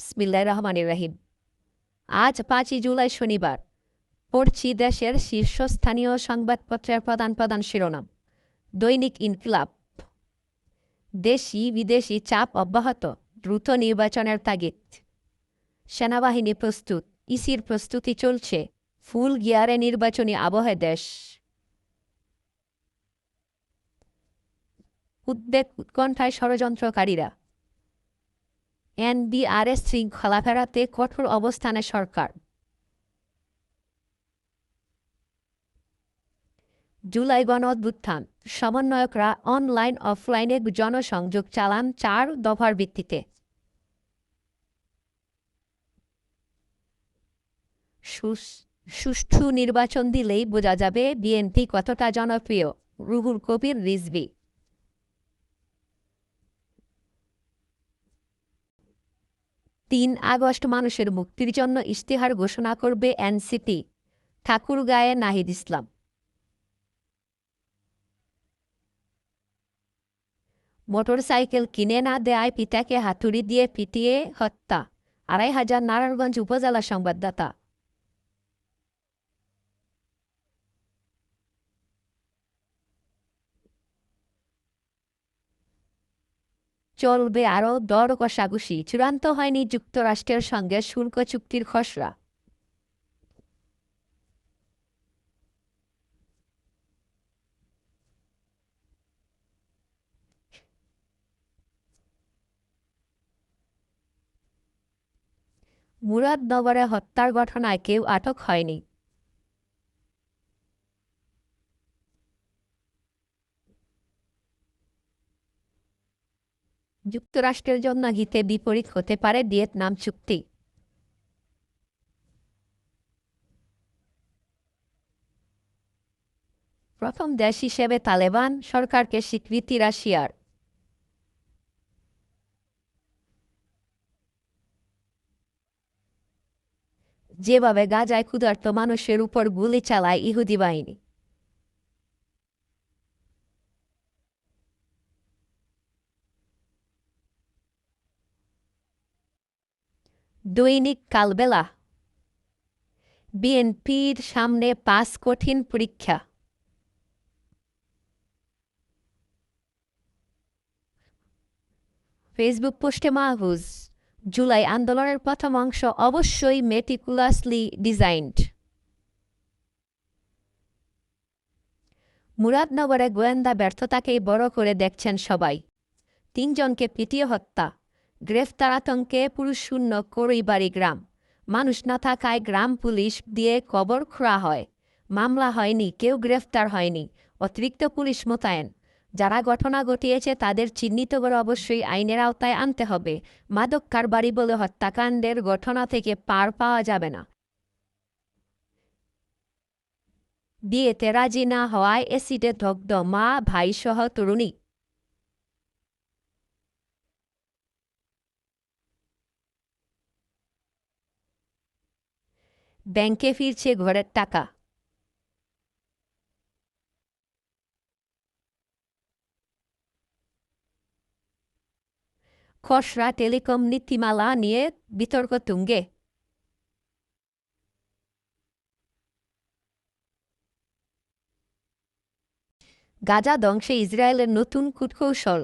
বিসমিল্লাহ রহমানির রাহিম। আজ পাঁচই জুলাই শনিবার। পড়ছি দেশের শীর্ষস্থানীয় সংবাদপত্রের প্রধান প্রধান শিরোনাম, দৈনিক ইনকিলাব। দেশি বিদেশি চাপ অব্যাহত, দ্রুত নির্বাচনের তাগিদ। সেনাবাহিনী প্রস্তুত, ইসির প্রস্তুতি চলছে, ফুল গিয়ারে নির্বাচনী আবহে দেশ। উদ্বেগ উৎকণ্ঠায় ষড়যন্ত্রকারীরা। এনবিআরএস শৃঙ্খলা ফেরাতে কঠোর অবস্থানে সরকার। জুলাই গণ অভ্যুত্থান সমন্বয়করা অনলাইন, অফলাইনে জনসংযোগ চালান চার দফার ভিত্তিতে। সুষ্ঠু নির্বাচন দিলেই বোঝা যাবে বিএনপি কতটা জনপ্রিয়। রুহুল কবির রিজভি। তিন আগস্ট মানুষের মুক্তির জন্য ইশতেহার ঘোষণা করবে এনসিপি। ঠাকুরগাঁয়ে নাহিদ ইসলাম। মোটরসাইকেল কিনে না দেয় পিতাকে হাতুড়ি দিয়ে পিটিয়ে হত্যা। আড়াই হাজার নারায়ণগঞ্জ উপজেলা সংবাদদাতা। চলবে আরও দর কষাকষি। চূড়ান্ত হয়নি যুক্তরাষ্ট্রের সঙ্গে শুল্ক চুক্তির খসড়া। মুরাদনগরে হত্যার ঘটনায় কেউ আটক হয়নি। যুক্তরাষ্ট্রের জন্য হিতে বিপরীত হতে পারে ভিয়েতনাম চুক্তি। প্রথম দেশ হিসেবে তালেবান সরকারকে স্বীকৃতি রাশিয়ার। যেভাবে গাজায় ক্ষুধার্ত মানুষের উপর গুলি চালায় ইহুদি বাহিনী। দৈনিক কালবেলা। বিএনপির সামনে পাঁচ কঠিন পরীক্ষা। ফেসবুক পোস্টে মাহফুজ, জুলাই আন্দোলনের প্রথম অংশ অবশ্যই মেটিকুলাসলি ডিজাইনড। মুরাদনগরে গোয়েন্দা ব্যর্থতাকেই বড় করে দেখছেন সবাই। তিনজনকে পিটিয়ে হত্যা। গ্রেফতার আতঙ্কে পুরুষ শূন্য করইবাড়ি গ্রাম। মানুষ না থাকায় গ্রাম পুলিশ দিয়ে কবর খোঁড়া হয়। মামলা হয়নি, কেউ গ্রেফতার হয়নি, অতিরিক্ত পুলিশ মোতায়েন। যারা ঘটনা ঘটিয়েছে তাদের চিহ্নিত করে অবশ্যই আইনের আওতায় আনতে হবে। মাদক কারবারি বলে হত্যাকাণ্ডের ঘটনা থেকে পার পাওয়া যাবে না। বিয়েতে রাজি না হওয়ায় এসিডে দগ্ধ মা, ভাইসহ তরুণী। ব্যাংকে ফিরছে ঘরের টাকা। খসড়া টেলিকম নীতিমালা নিয়ে বিতর্ক তুঙ্গে। গাজা ধ্বংসে ইসরায়েলের নতুন কূটকৌশল।